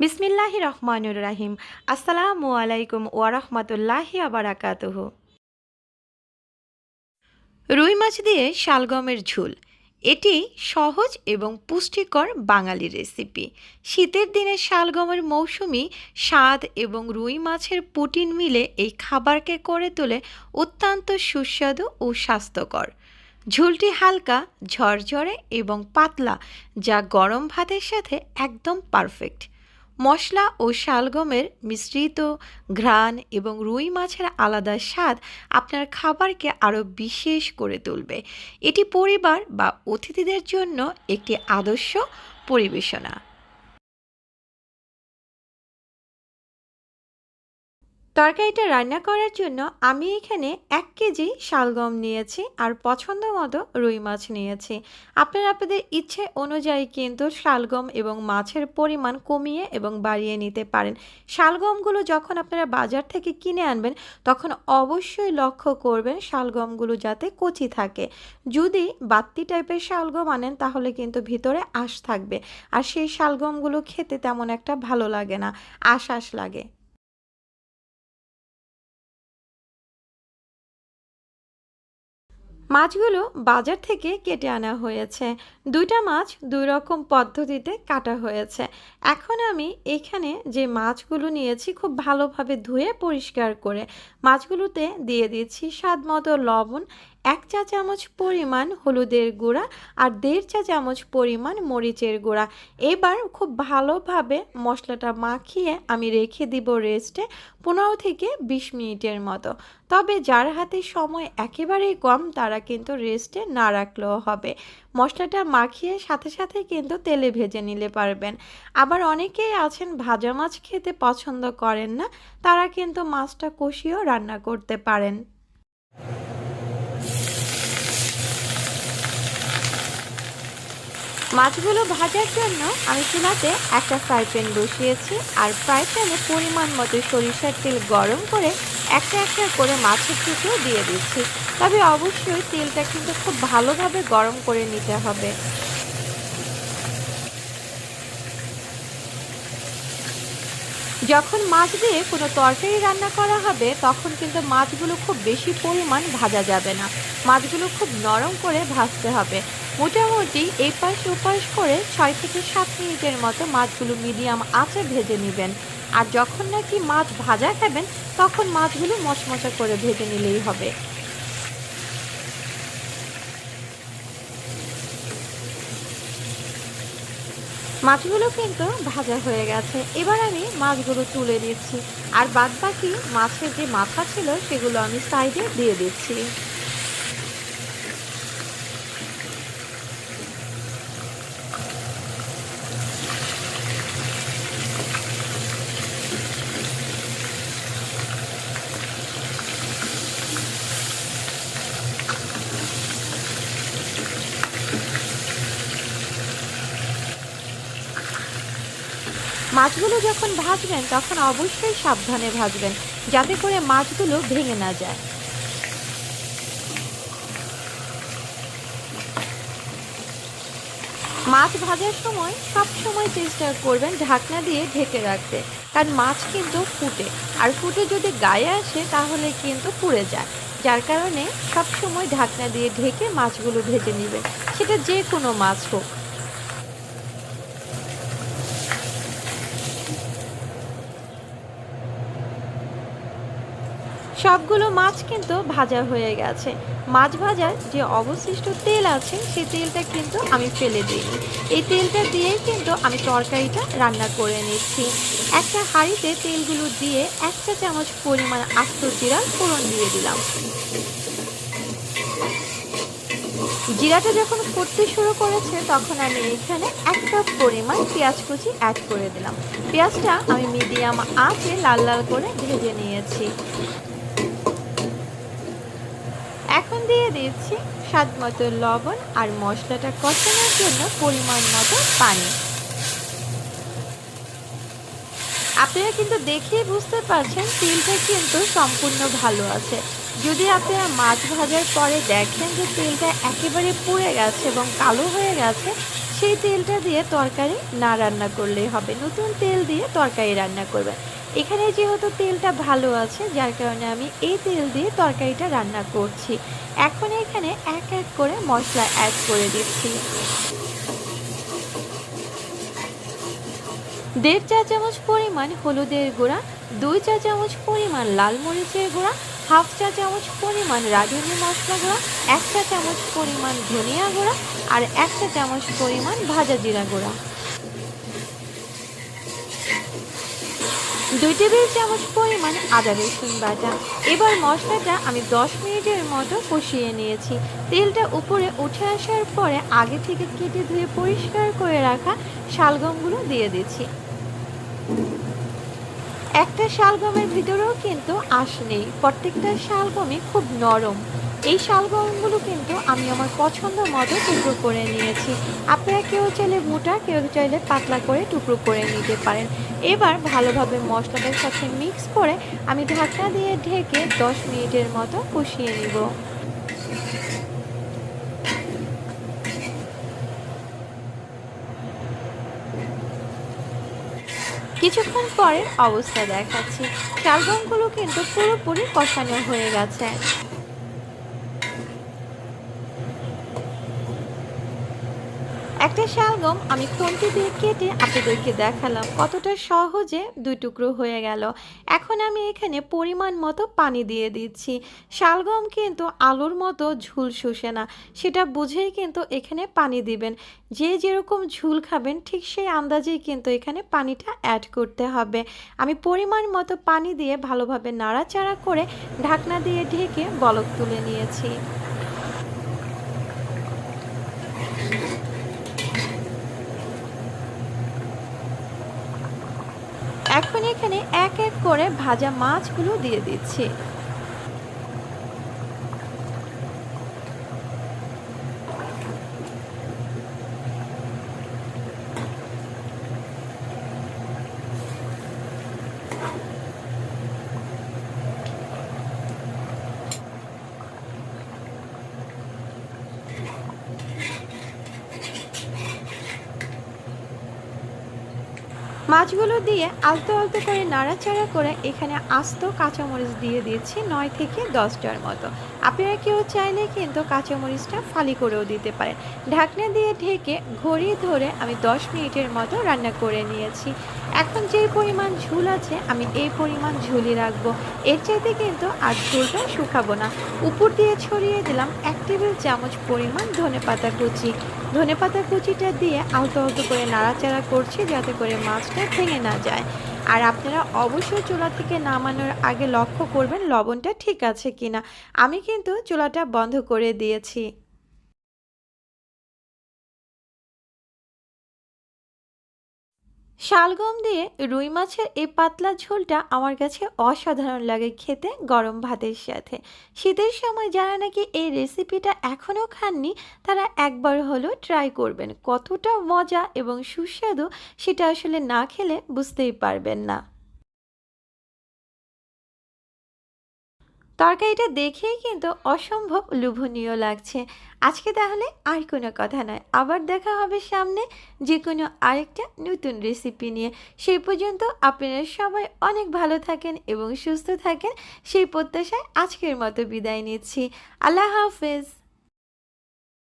বিসমিল্লাহি রহমানুর রাহিম। আসসালামু আলাইকুম ওয়ারহমতুল্লাহি আবারাকাতুহ রুই মাছ দিয়ে শালগমের ঝুল। এটি সহজ এবং পুষ্টিকর বাঙালি রেসিপি। শীতের দিনে শালগমের মৌসুমি স্বাদ এবং রুই মাছের পুটিন মিলে এই খাবারকে করে তোলে অত্যন্ত সুস্বাদু ও স্বাস্থ্যকর। ঝুলটি হালকা, ঝরঝরে এবং পাতলা, যা গরম ভাতের সাথে একদম পারফেক্ট। মশলা ও শালগমের মিশ্রিত ঘ্রাণ এবং রুই মাছের আলাদা স্বাদ আপনার খাবারকে আরও বিশেষ করে তুলবে। এটি পরিবার বা অতিথিদের জন্য একটি আদর্শ পরিবেশনা। তরকারিটা রান্না করার জন্য আমি এখানে এক কেজি শালগম নিয়েছি আর পছন্দ মতো রুই মাছ নিয়েছি। আপনারা আপনাদের ইচ্ছে অনুযায়ী কিন্তু শালগম এবং মাছের পরিমাণ কমিয়ে এবং বাড়িয়ে নিতে পারেন। শালগমগুলো যখন আপনারা বাজার থেকে কিনে আনবেন, তখন অবশ্যই লক্ষ্য করবেন শালগমগুলো যাতে কচি থাকে। যদি বাত্তি টাইপের শালগম আনেন, তাহলে কিন্তু ভিতরে আঁশ থাকবে। আর সেই শালগমগুলো খেতে তেমন একটা ভালো লাগে না, আশ আশ লাগে। মাছগুলো বাজার থেকে কেটে আনা হয়েছে। দুইটা মাছ দুই রকম পদ্ধতিতে কাটা হয়েছে। এখন আমি এখানে যে মাছগুলো নিয়েছি খুব ভালোভাবে ধুয়ে পরিষ্কার করে মাছগুলোতে দিয়ে দিচ্ছি স্বাদ মতো লবণ এক চা চামচ পরিমাণ হলুদের গুঁড়া আর দেড় চা চামচ পরিমাণ মরিচের গুঁড়া। এবার খুব ভালোভাবে মশলাটা মাখিয়ে আমি রেখে দিব রেস্টে পনেরো থেকে বিশ মিনিটের মতো। তবে যার হাতে সময় একেবারেই কম, তারা কিন্তু রেস্টে না রাখলেও হবে। মশলাটা মাখিয়ে সাথে সাথে কিন্তু তেলে ভেজে নিলে পারবেন। আবার অনেকেই আছেন, ভাজা মাছ খেতে পছন্দ করেন না, তারা কিন্তু মাছটা কষিয়েও রান্না করতে পারেন। মাছগুলো ভাজার জন্য আমি চুলাতে একটা ফ্রাই প্যান বসিয়েছি আর ফ্রাই প্যানে পরিমাণ মতো সরিষার তেল গরম করে একটা একটা করে মাছের টুকরো দিয়ে দিচ্ছি। তবে অবশ্যই তেলটা কিন্তু খুব ভালোভাবে গরম করে নিতে হবে। যখন মাছ দিয়ে কোনো তরকারি রান্না করা হবে, তখন কিন্তু মাছগুলো খুব বেশি পরিমাণ ভাজা যাবে না। মাছগুলো খুব নরম করে ভাজতে হবে। মোটামুটি এপাশ ওপাশ করে ছয় থেকে সাত মিনিটের মতো মাছগুলো মিডিয়াম আঁচে ভেজে নেবেন। আর যখন নাকি মাছ ভাজা খাবেন, তখন মাছগুলো মশমশা করে ভেজে নিলেই হবে। মাছগুলো কিন্তু ভাজা হয়ে গেছে। এবার আমি মাছগুলো তুলে দিচ্ছি আর বাদ বাকি মাছের যে মাথা ছিল, সেগুলো আমি সাইডে দিয়ে দিচ্ছি। মাছগুলো যখন ভাজবেন, তখন অবশ্যই সাবধানে ভাজবেন, যাতে করে মাছগুলো ভেঙে না যায়। মাছ ভাজার সময় সব সময় চেষ্টা করবেন ঢাকনা দিয়ে ঢেকে রাখতে, কারণ মাছ কিন্তু ফুটে। আর ফুটে যদি গায়ে আসে, তাহলে কিন্তু পুড়ে যায়। যার কারণে সব সময় ঢাকনা দিয়ে ঢেকে মাছগুলো ভেজে নেবেন। সেটা যে কোনো মাছ হোক। সবগুলো মাছ কিন্তু ভাজা হয়ে গেছে। মাছ ভাজার যে অবশিষ্ট তেল আছে সেই তেলটা কিন্তু আমি ফেলে দিইনি। এই তেলটা দিয়েই কিন্তু আমি তরকারিটা রান্না করে নিচ্ছি। একটা হাঁড়িতে তেলগুলো দিয়ে এক চা চামচ পরিমাণ আস্ত জিরা ফোড়ন দিয়ে দিলাম। জিরাটা যখন ফুটতে শুরু করেছে, তখন আমি এখানে এক কাপ পরিমাণ পেঁয়াজ কুচি অ্যাড করে দিলাম। পেঁয়াজটা আমি মিডিয়াম আঁচে লাল লাল করে ভেজে নিয়েছি এখন দিয়ে দিচ্ছি স্বাদ মতো লবণ আর মশলাটা কষানোর জন্য পরিমাণ মতো পানি। আপনারা কিন্তু দেখেই বুঝতে পারছেন তেলটা কিন্তু সম্পূর্ণ ভালো আছে। যদি আপনারা মাছ ভাজার পরে দেখেন যে তেলটা একেবারে পুড়ে গেছে এবং কালো হয়ে গেছে, সেই তেলটা দিয়ে তরকারি না রান্না করলেই হবে। নতুন তেল দিয়ে তরকারি রান্না করবেন। এখানে যেহেতু তেলটা ভালো আছে, যার কারণে আমি এই তেল দিয়ে তরকারিটা রান্না করছি। এখন এখানে এক এক করে মশলা অ্যাড করে দিচ্ছি। দেড় চা চামচ পরিমাণ হলুদের গুঁড়া, দুই চা চামচ পরিমাণ লাল মরিচের গুঁড়া, হাফ চা চামচ পরিমাণ রাঁধুনি মশলা গুঁড়া, এক চা চামচ পরিমাণ ধনিয়া গুঁড়া আর এক চা চামচ পরিমাণ ভাজা জিরা গুঁড়া। দুই টেবিল চামচ পরিমাণ আদা রসুন বাটা। এবার মশলাটা আমি দশ মিনিটের মতো কষিয়ে নিয়েছি। তেলটা উপরে উঠে আসার পরে আগে থেকে কেটে ধুয়ে পরিষ্কার করে রাখা শালগমগুলো দিয়ে দিচ্ছি। একটা শালগমের ভিতরেও কিন্তু আঁশ নেই। প্রত্যেকটা শালগমই খুব নরম। এই শালগমগুলো কিন্তু আমি আমার পছন্দ মতো টুকরো করে নিয়েছি। আপনারা কেউ চাইলে মোটা, কেউ চাইলে পাতলা করে টুকরো করে নিতে পারেন। এবার ভালোভাবে মশলাটার সাথে মিক্স করে আমি ঢাকনা দিয়ে ঢেকে দশ মিনিটের মতো কষিয়ে নিব। কিছুক্ষণ পরের অবস্থা দেখাচ্ছি। শালগমগুলো কিন্তু পুরোপুরি কষানো হয়ে গেছে। একটা শালগম আমি খুন্তি দিয়ে কেটে আপনাদেরকে দেখালাম। কতটা সহজে দুই টুকরো হয়ে গেল। এখন আমি এখানে পরিমাণ মতো পানি দিয়ে দিচ্ছি। শালগম কিন্তু আলুর মতো ঝুল শুষে না। সেটা বুঝেই কিন্তু এখানে পানি দিবেন। যে যেরকম ঝুল খাবেন, ঠিক সেই আন্দাজেই কিন্তু এখানে পানিটা অ্যাড করতে হবে। আমি পরিমাণ মতো পানি দিয়ে ভালোভাবে নাড়াচাড়া করে ঢাকনা দিয়ে ঢেকে বলক তুলে নিয়েছি। এখন এখানে এক এক করে ভাজা মাছগুলো দিয়ে দিচ্ছি। মাছগুলো দিয়ে আলতো আলতো করে নাড়াচাড়া করে এখানে আস্ত কাঁচামরিচ দিয়ে দিয়েছি নয় থেকে দশটার মতো। আপনারা কেউ চাইলে কিন্তু কাঁচামরিচটা ফালি করেও দিতে পারেন। ঢাকনা দিয়ে ঢেকে ঘড়ি ধরে আমি দশ মিনিটের মতো রান্না করে নিয়েছি। এখন যেই পরিমাণ ঝুল আছে আমি এই পরিমাণ ঝুলই রাখব। এর চাইতে কিন্তু আর ঝুলটা শুকাবো না। উপর দিয়ে ছড়িয়ে দিলাম এক টেবিল চামচ পরিমাণ ধনে পাতা কুচি। ধনে পাতা কুচিটা দিয়ে আলতো আলতো করে নাড়াচাড়া করছি যাতে করে মাছটা ভেঙে না যায়। আর আপনারা অবশ্যই চুলা থেকে নামানোর আগে লক্ষ্য করবেন লবণটা ঠিক আছে কিনা। আমি কিন্তু চুলাটা বন্ধ করে দিয়েছি। শালগম দিয়ে রুই মাছের এই পাতলা ঝোলটা আমার কাছে অসাধারণ লাগে খেতে গরম ভাতের সাথে। শীতের সময় যারা নাকি এই রেসিপিটা এখনও খাননি, তারা একবার হলেও ট্রাই করবেন। কতটা মজা এবং সুস্বাদু সেটা আসলে না খেলে বুঝতেই পারবেন না। তরকারিটা দেখেই কিন্তু অসম্ভব লোভনীয় লাগছে। আজকে তাহলে আর কোনো কথা নয়। আবার দেখা হবে সামনে যে কোনো আরেকটা নতুন রেসিপি নিয়ে। সেই পর্যন্ত আপনারা সবাই অনেক ভালো থাকেন এবং সুস্থ থাকেন। সেই প্রত্যাশায় আজকের মতো বিদায় নিচ্ছি। আল্লাহ হাফেজ।